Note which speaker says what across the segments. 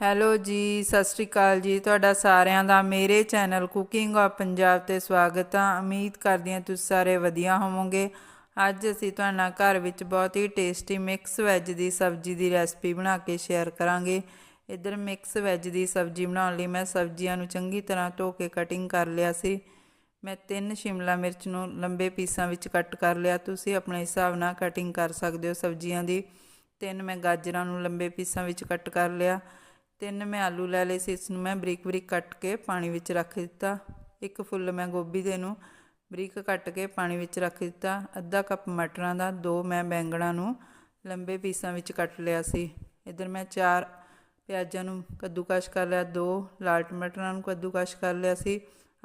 Speaker 1: Hello ਜੀ, ਸਤਿ ਸ਼੍ਰੀ ਅਕਾਲ ਜੀ। ਤੁਹਾਡਾ ਸਾਰਿਆਂ ਦਾ ਮੇਰੇ ਚੈਨਲ ਕੁਕਿੰਗ ਆਫ ਪੰਜਾਬ ਤੇ ਸਵਾਗਤ ਆ। ਉਮੀਦ ਕਰਦੀ ਹਾਂ ਤੁਸੀਂ ਸਾਰੇ ਵਧੀਆ ਹੋਵੋਗੇ। ਅੱਜ ਅਸੀਂ ਤੁਹਾਡੇ ਨਾਲ ਘਰ ਵਿੱਚ ਬਹੁਤ ਹੀ ਟੇਸਟੀ ਮਿਕਸ ਵੈਜ ਦੀ ਸਬਜ਼ੀ ਦੀ ਰੈਸਪੀ ਬਣਾ ਕੇ ਸ਼ੇਅਰ ਕਰਾਂਗੇ। ਇੱਧਰ ਮਿਕਸ ਵੈਜ ਦੀ ਸਬਜ਼ੀ ਬਣਾਉਣ ਲਈ ਮੈਂ ਸਬਜ਼ੀਆਂ ਨੂੰ ਚੰਗੀ ਤਰ੍ਹਾਂ ਧੋ ਕੇ ਕਟਿੰਗ ਕਰ ਲਿਆ ਸੀ। ਮੈਂ ਤਿੰਨ ਸ਼ਿਮਲਾ ਮਿਰਚ ਨੂੰ ਲੰਬੇ ਪੀਸਾਂ ਵਿੱਚ ਕੱਟ ਕਰ ਲਿਆ। ਤੁਸੀਂ ਆਪਣੇ ਹਿਸਾਬ ਨਾਲ ਕਟਿੰਗ ਕਰ ਸਕਦੇ ਹੋ ਸਬਜ਼ੀਆਂ ਦੀ। ਤਿੰਨ ਮੈਂ ਗਾਜਰਾਂ ਨੂੰ ਲੰਬੇ ਪੀਸਾਂ ਵਿੱਚ ਕੱਟ ਕਰ ਲਿਆ। ਤਿੰਨ ਮੈਂ ਆਲੂ ਲੈ ਲਏ ਸੀ, ਇਸ ਨੂੰ ਮੈਂ ਬਰੀਕ ਬਰੀਕ ਕੱਟ ਕੇ ਪਾਣੀ ਵਿੱਚ ਰੱਖ ਦਿੱਤਾ। ਇੱਕ ਫੁੱਲ ਮੈਂ ਗੋਭੀ ਦੇ ਨੂੰ ਬਰੀਕ ਕੱਟ ਕੇ ਪਾਣੀ ਵਿੱਚ ਰੱਖ ਦਿੱਤਾ। ਅੱਧਾ ਕੱਪ ਮਟਰਾਂ ਦਾ, ਦੋ ਮੈਂ ਬੈਂਗਣਾਂ ਨੂੰ ਲੰਬੇ ਪੀਸਾਂ ਵਿੱਚ ਕੱਟ ਲਿਆ ਸੀ। ਇਧਰ ਮੈਂ ਚਾਰ ਪਿਆਜ਼ਾਂ ਨੂੰ ਕੱਦੂਕਸ਼ ਕਰ ਲਿਆ, ਦੋ ਲਾਲ ਟਮਾਟਰਾਂ ਨੂੰ ਕੱਦੂਕਸ਼ ਕਰ ਲਿਆ ਸੀ।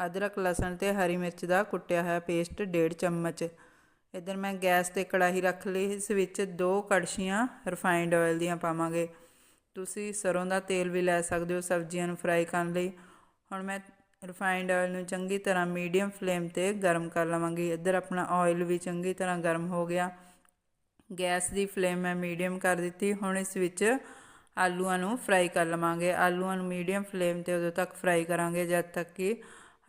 Speaker 1: ਅਦਰਕ, ਲਸਣ ਤੇ ਹਰੀ ਮਿਰਚ ਦਾ ਕੁੱਟਿਆ ਹੋਇਆ ਪੇਸਟ ਡੇਢ ਚਮਚ। ਇਧਰ ਮੈਂ ਗੈਸ ਤੇ ਕੜਾਹੀ ਰੱਖ ਲਈ, ਇਸ ਵਿੱਚ ਦੋ ਕੜਛੀਆਂ ਰਿਫਾਈਨਡ ਆਇਲ ਦੀਆਂ ਪਾਵਾਂਗੇ। ਤੁਸੀਂ ਸਰੋਂ ਦਾ ਤੇਲ ਵੀ ਲੈ ਸਕਦੇ ਹੋ ਸਬਜ਼ੀਆਂ ਨੂੰ ਫਰਾਈ ਕਰਨ ਲਈ। ਹੁਣ ਮੈਂ ਰਿਫਾਈਨਡ ਆਇਲ ਨੂੰ ਚੰਗੀ ਤਰ੍ਹਾਂ ਮੀਡੀਅਮ ਫਲੇਮ ਤੇ ਗਰਮ ਕਰ ਲਵਾਂਗੀ। ਇੱਧਰ ਆਪਣਾ ਆਇਲ ਵੀ ਚੰਗੀ ਤਰ੍ਹਾਂ ਗਰਮ ਹੋ ਗਿਆ। ਗੈਸ ਦੀ ਫਲੇਮ ਮੈਂ ਮੀਡੀਅਮ ਕਰ ਦਿੱਤੀ। ਹੁਣ ਇਸ ਵਿੱਚ ਆਲੂਆਂ ਨੂੰ ਫਰਾਈ ਕਰ ਲਵਾਂਗੇ। ਆਲੂਆਂ ਨੂੰ ਮੀਡੀਅਮ ਫਲੇਮ ਤੇ ਉਦੋਂ ਤੱਕ ਫਰਾਈ ਕਰਾਂਗੇ ਜਦ ਤੱਕ ਕਿ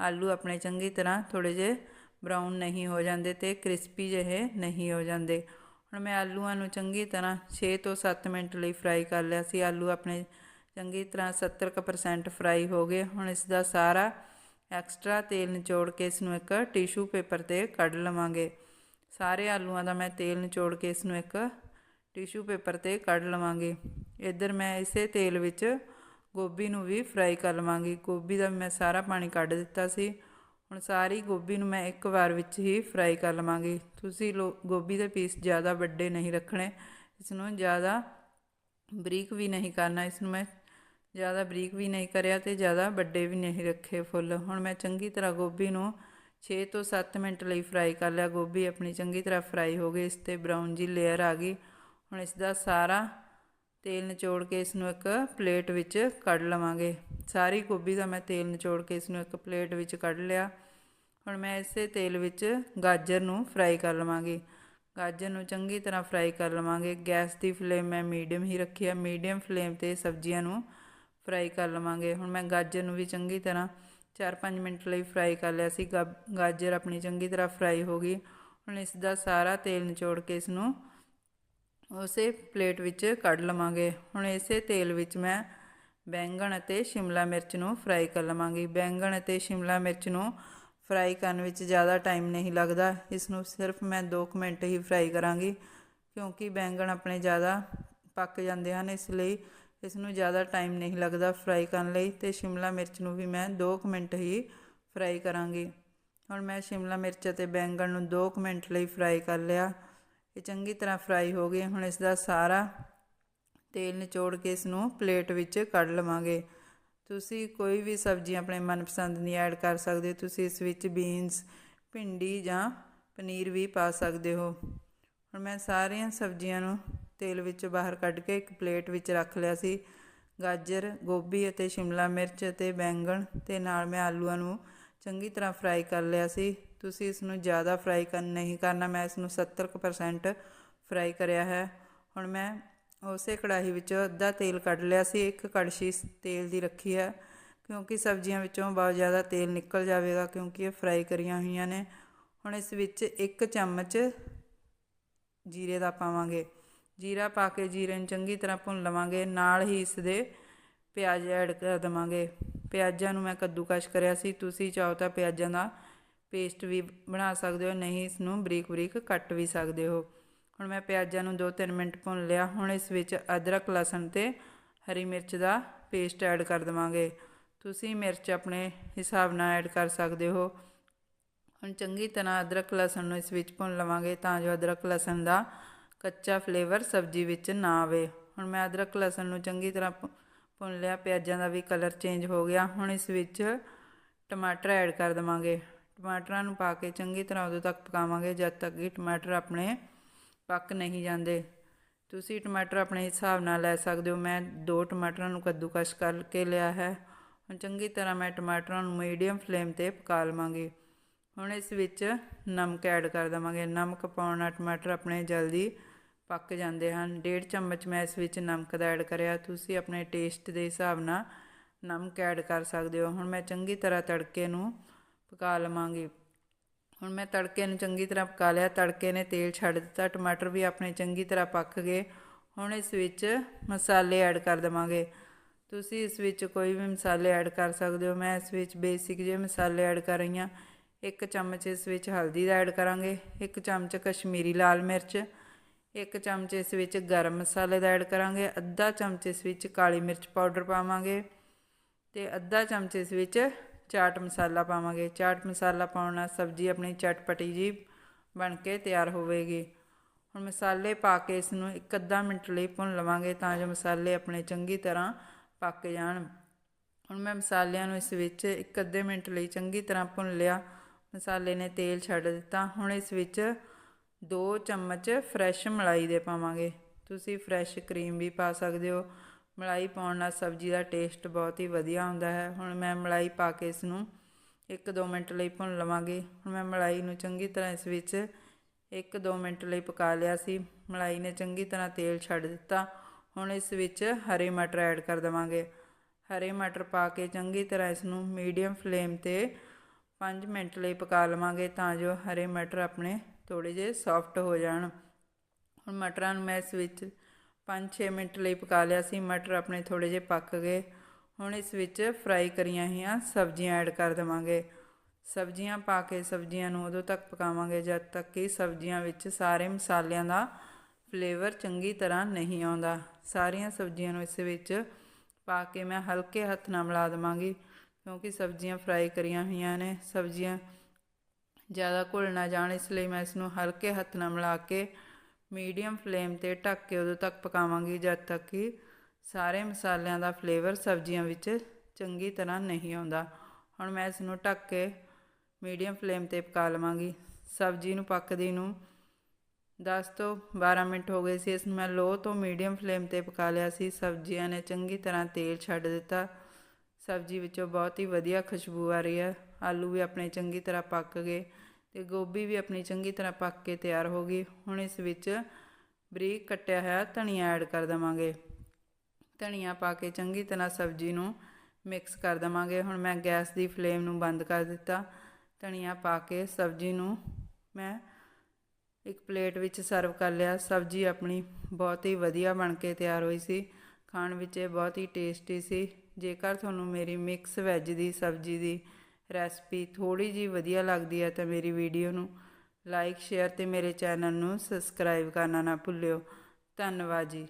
Speaker 1: ਆਲੂ ਆਪਣੇ ਚੰਗੀ ਤਰ੍ਹਾਂ ਥੋੜੇ ਜਿਹੇ ਬਰਾਊਨ ਨਹੀਂ ਹੋ ਜਾਂਦੇ ਤੇ ਕ੍ਰਿਸਪੀ ਜਿਹੇ ਨਹੀਂ ਹੋ ਜਾਂਦੇ। ਹੁਣ ਮੈਂ ਆਲੂਆਂ ਨੂੰ ਚੰਗੀ ਤਰ੍ਹਾਂ 6 ਤੋਂ 7 ਮਿੰਟ ਲਈ ਫਰਾਈ ਕਰ ਲਿਆ ਸੀ। ਆਲੂ ਆਪਣੇ ਚੰਗੀ ਤਰ੍ਹਾਂ 70% ਫਰਾਈ ਹੋ ਗਏ। ਹੁਣ ਇਸ ਦਾ ਸਾਰਾ ਐਕਸਟਰਾ ਤੇਲ ਨਿਚੋੜ ਕੇ ਇਸ ਨੂੰ ਇੱਕ ਟਿਸ਼ੂ ਪੇਪਰ ਤੇ ਕੱਢ ਲਵਾਂਗੇ। ਸਾਰੇ ਆਲੂਆਂ ਦਾ ਮੈਂ ਤੇਲ ਨਿਚੋੜ ਕੇ ਇਸ ਨੂੰ ਇੱਕ ਟਿਸ਼ੂ ਪੇਪਰ ਤੇ ਕੱਢ ਲਵਾਂਗੇ। ਇੱਧਰ ਮੈਂ ਇਸੇ ਤੇਲ ਵਿੱਚ ਗੋਭੀ ਨੂੰ ਵੀ ਫਰਾਈ ਕਰ ਲਵਾਂਗੀ। ਗੋਭੀ ਦਾ ਮੈਂ ਸਾਰਾ ਪਾਣੀ ਕੱਢ ਦਿੱਤਾ ਸੀ। ਹੁਣ ਸਾਰੀ ਗੋਭੀ ਨੂੰ ਮੈਂ ਇੱਕ ਵਾਰ ਵਿੱਚ ਹੀ ਫਰਾਈ ਕਰ ਲਵਾਂਗੀ। ਤੁਸੀਂ ਲੋ, ਗੋਭੀ ਦੇ ਪੀਸ ਜ਼ਿਆਦਾ ਵੱਡੇ ਨਹੀਂ ਰੱਖਣੇ। ਇਸ ਨੂੰ ਜ਼ਿਆਦਾ ਬਰੀਕ ਵੀ ਨਹੀਂ ਕਰਨਾ। ਇਸ ਨੂੰ ਮੈਂ ਜ਼ਿਆਦਾ ਬਰੀਕ ਵੀ ਨਹੀਂ ਕਰਿਆ ਤੇ ਜ਼ਿਆਦਾ ਵੱਡੇ ਵੀ ਨਹੀਂ ਰੱਖੇ ਫੁੱਲ। ਹੁਣ ਮੈਂ ਚੰਗੀ ਤਰ੍ਹਾਂ ਗੋਭੀ ਨੂੰ 6 ਤੋਂ 7 ਮਿੰਟ ਲਈ ਫਰਾਈ ਕਰ ਲਿਆ। ਗੋਭੀ ਆਪਣੀ ਚੰਗੀ ਤਰ੍ਹਾਂ ਫਰਾਈ ਹੋ ਗਈ। ਇਸ ਤੇ ਬਰਾਊਨ ਜੀ ਲੇਅਰ ਆ ਗਈ। ਹੁਣ ਇਸ ਦਾ ਸਾਰਾ ਤੇਲ ਨਿਚੋੜ ਕੇ ਇਸ ਨੂੰ ਇੱਕ ਪਲੇਟ ਵਿੱਚ ਕੱਢ ਲਵਾਂਗੇ। ਸਾਰੀ ਗੋਭੀ ਦਾ ਮੈਂ ਤੇਲ ਨਿਚੋੜ ਕੇ ਇਸ ਨੂੰ ਇੱਕ ਪਲੇਟ ਵਿੱਚ ਕੱਢ ਲਿਆ। ਹੁਣ ਮੈਂ ਇਸੇ ਤੇਲ ਵਿੱਚ ਗਾਜਰ ਨੂੰ ਫਰਾਈ ਕਰ ਲਵਾਂਗੀ। ਗਾਜਰ ਨੂੰ ਚੰਗੀ ਤਰ੍ਹਾਂ ਫਰਾਈ ਕਰ ਲਵਾਂਗੇ। ਗੈਸ ਦੀ ਫਲੇਮ ਮੈਂ ਮੀਡੀਅਮ ਹੀ ਰੱਖੀ ਆ। ਮੀਡੀਅਮ ਫਲੇਮ ਤੇ ਸਬਜ਼ੀਆਂ ਨੂੰ ਫਰਾਈ ਕਰ ਲਵਾਂਗੇ। ਹੁਣ ਮੈਂ ਗਾਜਰ ਨੂੰ ਵੀ ਚੰਗੀ ਤਰ੍ਹਾਂ 4-5 ਮਿੰਟ ਲਈ ਫਰਾਈ ਕਰ ਲਿਆ ਸੀ। ਗਾਜਰ ਆਪਣੀ ਚੰਗੀ ਤਰ੍ਹਾਂ ਫਰਾਈ ਹੋ ਗਈ। ਹੁਣ ਇਸ ਦਾ ਸਾਰਾ ਤੇਲ ਨਿਚੋੜ ਕੇ ਇਸ ਨੂੰ ਉਸੇ ਪਲੇਟ ਵਿੱਚ ਕੱਢ ਲਵਾਂਗੇ। ਹੁਣ ਇਸੇ ਤੇਲ ਵਿੱਚ ਮੈਂ ਬੈਂਗਣ ਅਤੇ ਸ਼ਿਮਲਾ ਮਿਰਚ ਨੂੰ ਫਰਾਈ ਕਰ ਲਵਾਂਗੀ। ਬੈਂਗਣ ਅਤੇ ਸ਼ਿਮਲਾ ਮਿਰਚ ਨੂੰ ਫਰਾਈ ਕਰਨ ਵਿੱਚ ਜ਼ਿਆਦਾ ਟਾਈਮ ਨਹੀਂ ਲੱਗਦਾ। ਇਸ ਨੂੰ ਸਿਰਫ ਮੈਂ 2 ਮਿੰਟ ਹੀ ਫਰਾਈ ਕਰਾਂਗੀ, ਕਿਉਂਕਿ ਬੈਂਗਣ ਆਪਣੇ ਜ਼ਿਆਦਾ ਪੱਕ ਜਾਂਦੇ ਹਨ, ਇਸ ਲਈ ਇਸ ਨੂੰ ਜ਼ਿਆਦਾ ਟਾਈਮ ਨਹੀਂ ਲੱਗਦਾ ਫਰਾਈ ਕਰਨ ਲਈ ਤੇ ਸ਼ਿਮਲਾ ਮਿਰਚ ਨੂੰ ਵੀ ਮੈਂ 2 ਮਿੰਟ ਹੀ ਫਰਾਈ ਕਰਾਂਗੀ। ਹੁਣ ਮੈਂ ਸ਼ਿਮਲਾ ਮਿਰਚ ਅਤੇ ਬੈਂਗਣ ਨੂੰ 2 ਮਿੰਟ ਲਈ ਫਰਾਈ ਕਰ ਲਿਆ। ਇਹ ਚੰਗੀ ਤਰ੍ਹਾਂ ਫਰਾਈ ਹੋ ਗਏ। ਹੁਣ ਇਸ ਦਾ ਸਾਰਾ ਤੇਲ ਨਿਚੋੜ ਕੇ ਇਸ ਨੂੰ ਪਲੇਟ ਵਿੱਚ ਕੱਢ ਲਵਾਂਗੇ। ਤੁਸੀਂ ਕੋਈ ਵੀ ਸਬਜ਼ੀ ਆਪਣੇ ਮਨਪਸੰਦ ਦੀ ਐਡ ਕਰ ਸਕਦੇ ਹੋ। ਤੁਸੀਂ ਇਸ ਵਿੱਚ ਬੀਨਸ ਭਿੰਡੀ ਜਾਂ ਪਨੀਰ ਵੀ ਪਾ ਸਕਦੇ ਹੋ। ਹੁਣ ਮੈਂ ਸਾਰੀਆਂ ਸਬਜ਼ੀਆਂ ਨੂੰ ਤੇਲ ਵਿੱਚੋਂ ਬਾਹਰ ਕੱਢ ਕੇ ਇੱਕ ਪਲੇਟ ਵਿੱਚ ਰੱਖ ਲਿਆ ਸੀ। ਗਾਜਰ, ਗੋਭੀ ਅਤੇ ਸ਼ਿਮਲਾ ਮਿਰਚ ਅਤੇ ਬੈਂਗਣ ਤੇ ਨਾਲ ਮੈਂ ਆਲੂਆਂ ਨੂੰ ਚੰਗੀ ਤਰ੍ਹਾਂ ਫਰਾਈ ਕਰ ਲਿਆ ਸੀ। ਤੁਸੀਂ ਇਸ ਨੂੰ ਜ਼ਿਆਦਾ ਫਰਾਈ ਕਰ ਨਹੀਂ ਕਰਨਾ। ਮੈਂ ਇਸ ਨੂੰ 70% ਫਰਾਈ ਕਰਿਆ ਹੈ। ਹੁਣ ਮੈਂ ਉਸੇ ਕੜਾਹੀ ਵਿੱਚੋਂ ਅੱਧਾ ਤੇਲ ਕੱਢ ਲਿਆ ਸੀ, ਇੱਕ ਕੜਛੀ ਤੇਲ ਦੀ ਰੱਖੀ ਹੈ, ਕਿਉਂਕਿ ਸਬਜ਼ੀਆਂ ਵਿੱਚੋਂ ਬਹੁਤ ਜ਼ਿਆਦਾ ਤੇਲ ਨਿਕਲ ਜਾਵੇਗਾ ਕਿਉਂਕਿ ਇਹ ਫਰਾਈ ਕਰੀਆਂ ਹੋਈਆਂ ਨੇ। ਹੁਣ ਇਸ ਵਿੱਚ ਇੱਕ ਚਮਚ ਜੀਰੇ ਦਾ ਪਾਵਾਂਗੇ। ਜੀਰਾ ਪਾ ਕੇ ਜੀਰੇ ਨੂੰ ਚੰਗੀ ਤਰ੍ਹਾਂ ਭੁੰਨ ਲਵਾਂਗੇ, ਨਾਲ ਹੀ ਇਸ ਦੇ ਪਿਆਜ਼ ਐਡ ਕਰ ਦਵਾਂਗੇ। ਪਿਆਜ਼ਾਂ ਨੂੰ ਮੈਂ ਕੱਦੂਕਸ਼ ਕਰਿਆ ਸੀ, ਤੁਸੀਂ ਚਾਹੋ ਤਾਂ ਪਿਆਜ਼ਾਂ ਦਾ ਪੇਸਟ ਵੀ ਬਣਾ ਸਕਦੇ ਹੋ, ਨਹੀਂ ਇਸ ਨੂੰ ਬਰੀਕ ਬਰੀਕ ਕੱਟ ਵੀ ਸਕਦੇ ਹੋ। ਹੁਣ ਮੈਂ ਪਿਆਜ਼ਾਂ ਨੂੰ 2-3 ਮਿੰਟ ਭੁੰਨ ਲਿਆ। ਹੁਣ ਇਸ ਵਿੱਚ ਅਦਰਕ, ਲਸਣ ਤੇ ਹਰੀ ਮਿਰਚ ਦਾ ਪੇਸਟ ਐਡ ਕਰ ਦਵਾਂਗੇ। ਤੁਸੀਂ ਮਿਰਚ ਆਪਣੇ ਹਿਸਾਬ ਨਾਲ ਐਡ ਕਰ ਸਕਦੇ ਹੋ। ਹੁਣ ਚੰਗੀ ਤਰ੍ਹਾਂ ਅਦਰਕ, ਲਸਣ ਨੂੰ ਇਸ ਵਿੱਚ ਭੁੰਨ ਲਵਾਂਗੇ ਤਾਂ ਜੋ ਅਦਰਕ, ਲਸਣ ਦਾ ਕੱਚਾ ਫਲੇਵਰ ਸਬਜ਼ੀ ਵਿੱਚ ਨਾ ਆਵੇ। ਹੁਣ ਮੈਂ ਅਦਰਕ, ਲਸਣ ਨੂੰ ਚੰਗੀ ਤਰ੍ਹਾਂ ਭੁੰਨ ਲਿਆ। ਪਿਆਜ਼ਾਂ ਦਾ ਵੀ ਕਲਰ ਚੇਂਜ ਹੋ ਗਿਆ। ਹੁਣ ਇਸ ਵਿੱਚ ਟਮਾਟਰ ਐਡ ਕਰ ਦਵਾਂਗੇ। ਟਮਾਟਰਾਂ ਨੂੰ ਪਾ ਕੇ ਚੰਗੀ ਤਰ੍ਹਾਂ ਉਦੋਂ ਤੱਕ ਪਕਾਵਾਂਗੇ ਜਦ ਤੱਕ ਕਿ ਟਮਾਟਰ ਆਪਣੇ ਪੱਕ ਨਹੀਂ ਜਾਂਦੇ। ਤੁਸੀਂ ਟਮਾਟਰ ਆਪਣੇ ਹਿਸਾਬ ਨਾਲ ਲੈ ਸਕਦੇ ਹੋ। ਮੈਂ ਦੋ ਟਮਾਟਰਾਂ ਨੂੰ ਕੱਦੂਕਸ਼ ਕਰਕੇ ਲਿਆ ਹੈ। ਹੁਣ ਚੰਗੀ ਤਰ੍ਹਾਂ ਮੈਂ ਟਮਾਟਰਾਂ ਨੂੰ ਮੀਡੀਅਮ ਫਲੇਮ ਤੇ ਪਕਾ ਲਵਾਂਗੀ। ਹੁਣ ਇਸ ਵਿੱਚ ਨਮਕ ਐਡ ਕਰ ਦਵਾਂਗੇ। ਨਮਕ ਪਾਉਣ ਨਾਲ ਟਮਾਟਰ ਆਪਣੇ ਜਲਦੀ ਪੱਕ ਜਾਂਦੇ ਹਨ। ਡੇਢ ਚਮਚ ਮੈਂ ਇਸ ਵਿੱਚ ਨਮਕ ਦਾ ਐਡ ਕਰਿਆ। ਤੁਸੀਂ ਆਪਣੇ ਟੇਸਟ ਦੇ ਹਿਸਾਬ ਨਾਲ ਨਮਕ ਐਡ ਕਰ ਸਕਦੇ ਹੋ। ਹੁਣ ਮੈਂ ਚੰਗੀ ਤਰ੍ਹਾਂ ਤੜਕੇ ਨੂੰ ਪਕਾ ਲਵਾਂਗੀ। ਹੁਣ ਮੈਂ ਤੜਕੇ ਨੂੰ ਚੰਗੀ ਤਰ੍ਹਾਂ ਪਕਾ ਲਿਆ, ਤੜਕੇ ਨੇ ਤੇਲ ਛੱਡ ਦਿੱਤਾ, ਟਮਾਟਰ ਵੀ ਆਪਣੇ ਚੰਗੀ ਤਰ੍ਹਾਂ ਪੱਕ ਗਏ। ਹੁਣ ਇਸ ਵਿੱਚ ਮਸਾਲੇ ਐਡ ਕਰ ਦੇਵਾਂਗੇ। ਤੁਸੀਂ ਇਸ ਵਿੱਚ ਕੋਈ ਵੀ ਮਸਾਲੇ ਐਡ ਕਰ ਸਕਦੇ ਹੋ। ਮੈਂ ਇਸ ਵਿੱਚ ਬੇਸਿਕ ਜਿਹੇ ਮਸਾਲੇ ਐਡ ਕਰ ਰਹੀ ਹਾਂ। ਇੱਕ ਚਮਚ ਇਸ ਵਿੱਚ ਹਲਦੀ ਦਾ ਐਡ ਕਰਾਂਗੇ। ਇੱਕ ਚਮਚ ਕਸ਼ਮੀਰੀ ਲਾਲ ਮਿਰਚ। ਇੱਕ ਚਮਚ ਇਸ ਵਿੱਚ ਗਰਮ ਮਸਾਲੇ ਦਾ ਐਡ ਕਰਾਂਗੇ। ਅੱਧਾ ਚਮਚ ਇਸ ਵਿੱਚ ਕਾਲੀ ਮਿਰਚ ਪਾਊਡਰ ਪਾਵਾਂਗੇ। ਤੇ ਅੱਧਾ ਚਮਚ ਇਸ ਵਿੱਚ ਚਾਟ ਮਸਾਲਾ ਪਾਵਾਂਗੇ। ਚਾਟ ਮਸਾਲਾ ਪਾਉਣ ਨਾਲ ਸਬਜ਼ੀ ਆਪਣੀ ਚਟਪਟੀ ਜੀ ਬਣ ਕੇ ਤਿਆਰ ਹੋਵੇਗੀ। ਹੁਣ ਮਸਾਲੇ ਪਾ ਕੇ ਇਸ ਨੂੰ ਇੱਕ ਅੱਧਾ ਮਿੰਟ ਲਈ ਭੁੰਨ ਲਵਾਂਗੇ ਤਾਂ ਜੋ ਮਸਾਲੇ ਆਪਣੇ ਚੰਗੀ ਤਰ੍ਹਾਂ ਪੱਕ ਜਾਣ। ਹੁਣ ਮੈਂ ਮਸਾਲਿਆਂ ਨੂੰ ਇਸ ਵਿੱਚ ਇੱਕ ਅੱਧੇ ਮਿੰਟ ਲਈ ਚੰਗੀ ਤਰ੍ਹਾਂ ਭੁੰਨ ਲਿਆ। ਮਸਾਲੇ ਨੇ ਤੇਲ ਛੱਡ ਦਿੱਤਾ। ਹੁਣ ਇਸ ਵਿੱਚ 2 ਚਮਚ ਫਰੈਸ਼ ਮਲਾਈ ਦੇ ਪਾਵਾਂਗੇ। ਤੁਸੀਂ ਫਰੈਸ਼ ਕਰੀਮ ਵੀ ਪਾ ਸਕਦੇ ਹੋ। ਮਲਾਈ ਪਾਉਣ ਨਾਲ ਸਬਜ਼ੀ ਦਾ ਟੇਸਟ ਬਹੁਤ ਹੀ ਵਧੀਆ ਆਉਂਦਾ ਹੈ। ਹੁਣ ਮੈਂ ਮਲਾਈ ਪਾ ਕੇ ਇਸ ਨੂੰ 1-2 ਮਿੰਟ ਲਈ ਭੁੰਨ ਲਵਾਂਗੇ। ਹੁਣ ਮੈਂ ਮਲਾਈ ਨੂੰ ਚੰਗੀ ਤਰ੍ਹਾਂ ਇਸ ਵਿੱਚ 1-2 ਮਿੰਟ ਲਈ ਪਕਾ ਲਿਆ ਸੀ। ਮਲਾਈ ਨੇ ਚੰਗੀ ਤਰ੍ਹਾਂ ਤੇਲ ਛੱਡ ਦਿੱਤਾ। ਹੁਣ ਇਸ ਵਿੱਚ ਹਰੇ ਮਟਰ ਐਡ ਕਰ ਦੇਵਾਂਗੇ। ਹਰੇ ਮਟਰ ਪਾ ਕੇ ਚੰਗੀ ਤਰ੍ਹਾਂ ਇਸ ਨੂੰ ਮੀਡੀਅਮ ਫਲੇਮ ਤੇ 5 ਮਿੰਟ ਲਈ ਪਕਾ ਲਵਾਂਗੇ ਤਾਂ ਜੋ ਹਰੇ ਮਟਰ ਆਪਣੇ ਥੋੜੇ ਜਿਹੇ ਸੌਫਟ ਹੋ ਜਾਣ। ਹੁਣ ਮਟਰਾਂ ਨੂੰ ਮੈਂ ਇਸ ਵਿੱਚ 5-6 ਮਿੰਟ ਲਈ ਪਕਾ ਲਿਆ ਸੀ। ਮਟਰ ਆਪਣੇ ਥੋੜੇ ਜਿਹੇ ਪੱਕ ਗਏ। ਹੁਣ ਇਸ ਵਿੱਚ ਫਰਾਈ ਕਰੀਆਂ ਹੋਈਆਂ ਸਬਜ਼ੀਆਂ ਐਡ ਕਰ ਦੇਵਾਂਗੇ। ਸਬਜ਼ੀਆਂ ਪਾ ਕੇ ਸਬਜ਼ੀਆਂ ਨੂੰ ਉਦੋਂ ਤੱਕ ਪਕਾਵਾਂਗੇ ਜਦ ਤੱਕ ਕਿ ਸਬਜ਼ੀਆਂ ਵਿੱਚ ਸਾਰੇ ਮਸਾਲਿਆਂ ਦਾ ਫਲੇਵਰ ਚੰਗੀ ਤਰ੍ਹਾਂ ਨਹੀਂ ਆਉਂਦਾ। ਸਾਰੀਆਂ ਸਬਜ਼ੀਆਂ ਨੂੰ ਇਸ ਵਿੱਚ ਪਾ ਕੇ ਮੈਂ ਹਲਕੇ ਹੱਥ ਨਾਲ ਮਿਲਾ ਦੇਵਾਂਗੀ ਕਿਉਂਕਿ ਸਬਜ਼ੀਆਂ ਫਰਾਈ ਕਰੀਆਂ ਹੋਈਆਂ ਨੇ। ਸਬਜ਼ੀਆਂ ਜ਼ਿਆਦਾ ਘੁਲ ਨਾ ਜਾਣ ਇਸ ਲਈ ਮੈਂ ਇਸ ਨੂੰ ਹਲਕੇ ਹੱਥ ਨਾਲ ਮਿਲਾ ਕੇ ਮੀਡੀਅਮ ਫਲੇਮ ਤੇ ਢੱਕ ਕੇ ਉਦੋਂ ਤੱਕ ਪਕਾਵਾਂਗੀ ਜਦ ਤੱਕ ਕਿ ਸਾਰੇ ਮਸਾਲਿਆਂ ਦਾ ਫਲੇਵਰ ਸਬਜ਼ੀਆਂ ਵਿੱਚ ਚੰਗੀ ਤਰ੍ਹਾਂ ਨਹੀਂ ਆਉਂਦਾ। ਹੁਣ ਮੈਂ ਇਸ ਨੂੰ ਢੱਕ ਕੇ ਮੀਡੀਅਮ ਫਲੇਮ ਤੇ ਪਕਾ ਲਵਾਂਗੀ। ਸਬਜ਼ੀ ਨੂੰ ਪੱਕਦੀ ਨੂੰ 10 ਤੋਂ 12 ਮਿੰਟ ਹੋ ਗਏ ਸੀ। ਇਸ ਨੂੰ ਮੈਂ ਲੋ ਤੋਂ ਮੀਡੀਅਮ ਫਲੇਮ ਤੇ ਪਕਾ ਲਿਆ ਸੀ। ਸਬਜ਼ੀਆਂ ਨੇ ਚੰਗੀ ਤਰ੍ਹਾਂ ਤੇਲ ਛੱਡ ਦਿੱਤਾ। ਸਬਜ਼ੀ ਵਿੱਚੋਂ ਬਹੁਤ ਹੀ ਵਧੀਆ ਖੁਸ਼ਬੂ ਆ ਰਹੀ ਹੈ। ਆਲੂ ਵੀ ਆਪਣੇ ਚੰਗੀ ਤਰ੍ਹਾਂ ਪੱਕ ਗਏ। ਤੇ ਗੋਭੀ ਵੀ ਆਪਣੀ ਚੰਗੀ ਤਰ੍ਹਾਂ ਪੱਕ ਕੇ ਤਿਆਰ ਹੋ ਗਈ। ਹੁਣ ਇਸ ਵਿੱਚ ਬਰੀਕ ਕੱਟਿਆ ਹੋਇਆ ਧਨੀਆ ਐਡ ਕਰ ਦੇਵਾਂਗੇ। ਧਨੀਆ ਪਾ ਕੇ ਚੰਗੀ ਤਰ੍ਹਾਂ ਸਬਜ਼ੀ ਨੂੰ ਮਿਕਸ ਕਰ ਦੇਵਾਂਗੇ। ਹੁਣ ਮੈਂ ਗੈਸ ਦੀ ਫਲੇਮ ਨੂੰ ਬੰਦ ਕਰ ਦਿੱਤਾ। ਧਨੀਆ ਪਾ ਕੇ ਸਬਜ਼ੀ ਨੂੰ ਮੈਂ ਇੱਕ ਪਲੇਟ ਵਿੱਚ ਸਰਵ ਕਰ ਲਿਆ। ਸਬਜ਼ੀ ਆਪਣੀ ਬਹੁਤ ਹੀ ਵਧੀਆ ਬਣ ਕੇ ਤਿਆਰ ਹੋਈ ਸੀ। ਖਾਣ ਵਿੱਚ ਇਹ ਬਹੁਤ ਹੀ ਟੇਸਟੀ ਸੀ। ਜੇਕਰ ਤੁਹਾਨੂੰ ਮੇਰੀ ਮਿਕਸ ਵੈਜ ਦੀ ਸਬਜ਼ੀ ਦੀ ਰੈਸਪੀ ਥੋੜੀ ਜੀ ਵਧੀਆ ਲੱਗਦੀ ਹੈ ਤਾਂ ਮੇਰੀ ਵੀਡੀਓ ਨੂੰ ਲਾਈਕ, ਸ਼ੇਅਰ ਤੇ ਮੇਰੇ ਚੈਨਲ ਨੂੰ ਸਬਸਕ੍ਰਾਈਬ ਕਰਨਾ ਨਾ ਭੁੱਲਿਓ। ਧੰਨਵਾਦ ਜੀ।